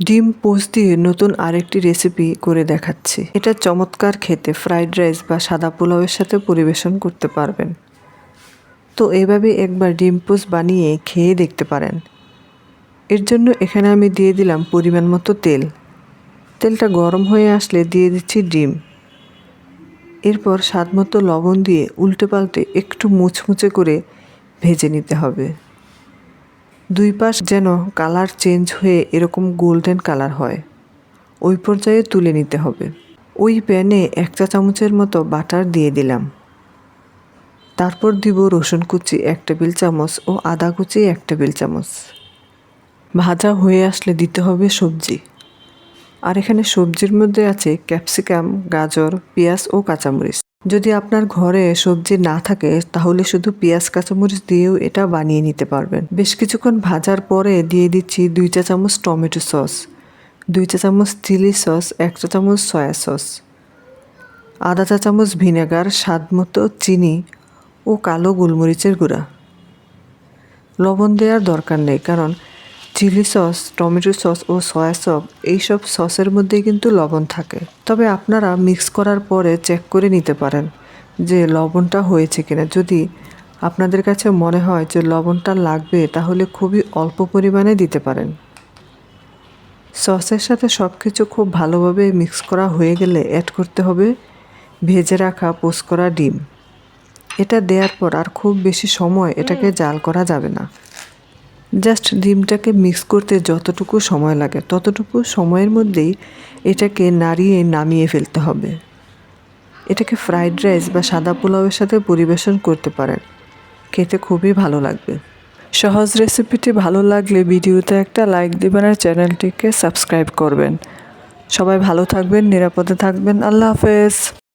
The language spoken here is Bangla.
ডিম পোস্ট দিয়ে নতুন আরেকটি রেসিপি করে দেখাচ্ছি। এটা চমৎকার খেতে ফ্রাইড রাইস বা সাদা পোলাওয়ের সাথে পরিবেশন করতে পারবেন। তো এভাবে একবার ডিম পোস্ট বানিয়ে খেয়ে দেখতে পারেন। এর জন্য এখানে আমি দিয়ে দিলাম পরিমাণ মতো তেল। তেলটা গরম হয়ে আসলে দিয়ে দিচ্ছি ডিম। এরপর স্বাদ মতো লবণ দিয়ে উল্টে পাল্টে একটু মুচমুচে করে ভেজে নিতে হবে। দুই পাশ যেন কালার চেঞ্জ হয়ে এরকম গোল্ডেন কালার হয়। ওই পর্যায়ে তুলে নিতে হবে। ওই প্যানে এক চা চামচের মতো বাটার দিয়ে দিলাম। তারপর দিব রসুন কুচি এক টেবিল চামচ ও আদা কুচি এক টেবিল চামচ। ভাজা হয়ে আসলে দিতে হবে সবজি। আর এখানে সবজির মধ্যে আছে ক্যাপসিকাম, গাজর, পেঁয়াজ ও কাঁচামরিচ। যদি আপনার ঘরে সবজি না থাকে, তাহলে শুধু পেঁয়াজ, কাঁচামরিচ দিয়েও এটা বানিয়ে নিতে পারবেন। বেশ কিছুক্ষণ ভাজার পরে দিয়ে দিচ্ছি দুই চা চামচ টমেটো সস, দুই চা চামচ চিলি সস, এক চা চামচ সয়া সস, আধা চা চামচ ভিনেগার, স্বাদ মতো চিনি ও কালো গোলমরিচের গুঁড়া। লবণ দেওয়ার দরকার নেই, কারণ চিলি সস টমেটো সস ও সয়া সস এইসব সসের মধ্যেই কিন্তু লবণ থাকে। তবে আপনারা মিক্স করার পরে চেক করে নিতে পারেন যে লবণটা হয়েছে কিনা। যদি আপনাদের কাছে মনে হয় যে লবণটা লাগবে তাহলে খুবই অল্প পরিমাণে দিতে পারেন। সসের সাথে সব কিছু খুব ভালোভাবে মিক্স করা হয়ে গেলে অ্যাড করতে হবে ভেজে রাখা পোস্ট করা ডিম। এটা দেওয়ার পর আর খুব বেশি সময় এটাকে জাল করা যাবে না। জাস্ট ডিমটাকে মিক্স করতে যতটুকু সময় লাগে, ততটুকু সময়ের মধ্যেই এটাকে নাড়িয়ে নামিয়ে ফেলতে হবে। এটাকে ফ্রাইড রাইস বা সাদা পোলাওয়ের সাথে পরিবেশন করতে পারেন। খেতে খুবই ভালো লাগবে। সহজ রেসিপিটি ভালো লাগলে ভিডিওতে একটা লাইক দেবেন আর চ্যানেলটিকে সাবস্ক্রাইব করবেন। সবাই ভালো থাকবেন, নিরাপদে থাকবেন। আল্লাহ হাফেজ।